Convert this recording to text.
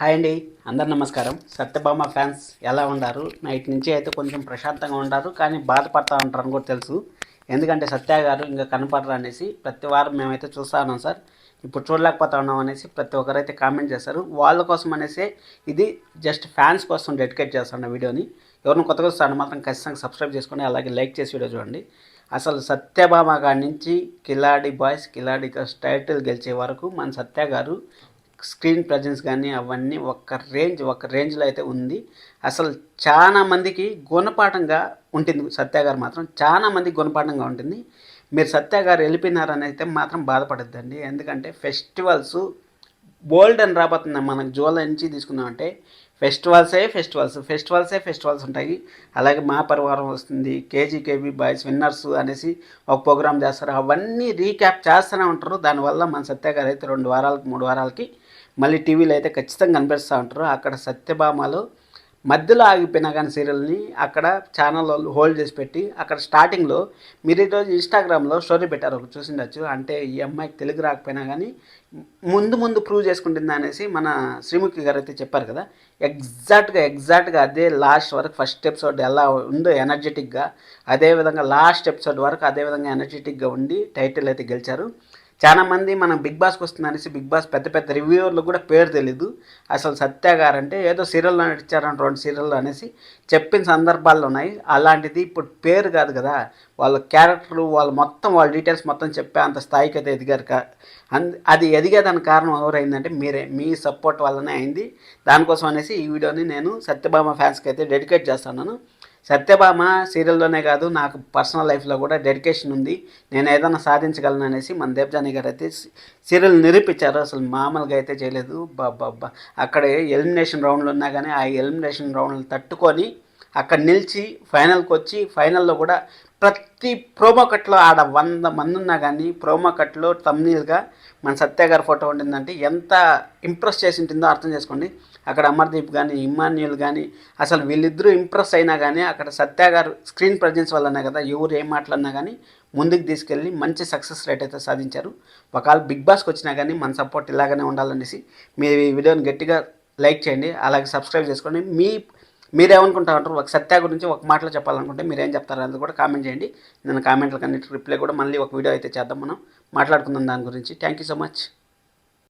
Hi అండి. అందరు నమస్కారం. సత్యభామ ఫ్యాన్స్ ఎలా ఉన్నారు? నైట్ నుంచి అయితే కొంచెం ప్రశాంతంగా ఉంటారు కానీ బాధపడతా ఉంటారని కూడా తెలుసు. ఎందుకంటే సత్య గారు ఇంకా కనపడరు అనేసి ప్రతి వారం మేమైతే చూస్తా ఉన్నాం సార్. ఇప్పుడు చూడలేకపోతా ఉన్నాం అనేసి ప్రతి ఒక్కరైతే కామెంట్ చేస్తారు. వాళ్ళ కోసం అనేసి ఇది జస్ట్ ఫ్యాన్స్ కోసం డెడికేట్ చేస్తాను వీడియోని. ఎవరిని కొత్తగా వస్తాను మాత్రం ఖచ్చితంగా సబ్స్క్రైబ్ చేసుకొని అలాగే లైక్ చేసి వీడియో చూడండి. అసలు సత్యభామ గారి నుంచి కిలాడి బాయ్స్ కిలాడి టైటిల్ గెలిచే వరకు మన సత్య గారు స్క్రీన్ ప్రజెన్స్ కానీ అవన్నీ ఒక రేంజ్ ఒక రేంజ్లో అయితే ఉంది. అసలు చాలా మందికి గుణపాఠంగా ఉంటుంది సత్య గారు మాత్రం. చాలా మందికి గుణపాఠంగా ఉంటుంది. మీరు సత్య గారు వెళ్ళిపోయినారని అయితే మాత్రం బాధపడద్దండి. ఎందుకంటే ఫెస్టివల్స్ బోల్డ్ అని రాబోతుంది. మనకు జూలై నుంచి తీసుకుందామంటే ఫెస్టివల్సే ఫెస్టివల్స్. ఫెస్టివల్సే ఫెస్టివల్స్ ఉంటాయి. అలాగే మా పరివారం వస్తుంది. కేజీకేబీ బాయ్స్ విన్నర్స్ అనేసి ఒక ప్రోగ్రామ్ చేస్తారు. అవన్నీ రీక్యాప్ చేస్తూనే ఉంటారు. దానివల్ల మన సత్య గారు అయితే రెండు వారాలకి మూడు వారాలకి మళ్ళీ టీవీలో అయితే ఖచ్చితంగా కనిపిస్తూ ఉంటారు. అక్కడ సత్యభామాలు మధ్యలో ఆగిపోయినా కానీ సీరియల్ని అక్కడ ఛానల్ వాళ్ళు హోల్డ్ చేసి పెట్టి అక్కడ స్టార్టింగ్లో మీరు ఈరోజు ఇన్స్టాగ్రామ్లో స్టోరీ పెట్టారు ఒక చూసిండొచ్చు. అంటే ఈ అమ్మాయికి తెలుగు రాకపోయినా కానీ ముందు ముందు ప్రూవ్ చేసుకుంటుంది అనేసి మన శ్రీముఖి గారు అయితే చెప్పారు కదా. ఎగ్జాక్ట్గా ఎగ్జాక్ట్గా అదే లాస్ట్ వరకు ఫస్ట్ ఎపిసోడ్ ఎలా ఉందో ఎనర్జెటిక్గా అదేవిధంగా లాస్ట్ ఎపిసోడ్ వరకు అదేవిధంగా ఎనర్జెటిక్గా ఉండి టైటిల్ అయితే గెలిచారు. చాలా మంది మనం బిగ్ బాస్కి వస్తుందనేసి బిగ్ బాస్ పెద్ద పెద్ద రివ్యూవర్లు కూడా పేరు తెలీదు. అసలు సత్య గారు అంటే ఏదో సీరియల్లో నడిచారంట రెండు సీరియల్లో అనేసి చెప్పిన సందర్భాలు ఉన్నాయి. అలాంటిది ఇప్పుడు పేరు కాదు కదా. వాళ్ళ క్యారెక్టర్ వాళ్ళ మొత్తం వాళ్ళ డీటెయిల్స్ మొత్తం చెప్పే అంత స్థాయికి అయితే ఎదిగారు కా అంద అది ఎదిగేదానికి కారణం ఎవరైందంటే మీరే మీ సపోర్ట్ వల్లనే అయింది. దానికోసం అనేసి ఈ వీడియోని నేను సత్యభామ ఫ్యాన్స్కి అయితే డెడికేట్ చేస్తున్నాను. సత్యభామ సీరియల్లోనే కాదు నాకు పర్సనల్ లైఫ్లో కూడా డెడికేషన్ ఉంది. నేను ఏదైనా సాధించగలను అనేసి మన దేవజాని గారు అయితే సీరియల్ నిరూపించారు. అసలు మామూలుగా అయితే చేయలేదు. బాబ్బా అక్కడ ఎలిమినేషన్ రౌండ్లు ఉన్నా కానీ ఆ ఎలిమినేషన్ రౌండ్లు తట్టుకొని అక్కడ నిలిచి ఫైనల్కి వచ్చి ఫైనల్లో కూడా ప్రతి ప్రోమో కట్లో ఆడ వంద మంది ఉన్నా కానీ ప్రోమో కట్లో తమ్నీల్గా మన సత్య గారి ఫోటో ఉండిందంటే ఎంత ఇంప్రెస్ చేసి ఉంటుందో అర్థం చేసుకోండి. అక్కడ అమర్దీప్ కానీ ఇమాన్యుల్ కానీ అసలు వీళ్ళిద్దరూ ఇంప్రెస్ అయినా కానీ అక్కడ సత్య గారు స్క్రీన్ ప్రజెన్స్ వల్లనే కదా ఎవరు ఏం మాట్లాడినా కానీ ముందుకు తీసుకెళ్ళి మంచి సక్సెస్ రేట్ అయితే సాధించారు. ఒకవేళ బిగ్ బాస్కి వచ్చినా కానీ మన సపోర్ట్ ఇలాగనే ఉండాలనేసి మీ వీడియోని గట్టిగా లైక్ చేయండి. అలాగే సబ్స్క్రైబ్ చేసుకోండి. మీ మీరేమనుకుంటారంటారు? ఒక సత్య గురించి ఒక మాటలో చెప్పాలనుకుంటే మీరేం చెప్తారు? అనేది కూడా కామెంట్ చేయండి. నేను కామెంట్లకు అన్నిటి రిప్లై కూడా మళ్ళీ ఒక వీడియో అయితే చేద్దాం మనం. మాట్లాడుకుందాం దాని గురించి. Thank you so much.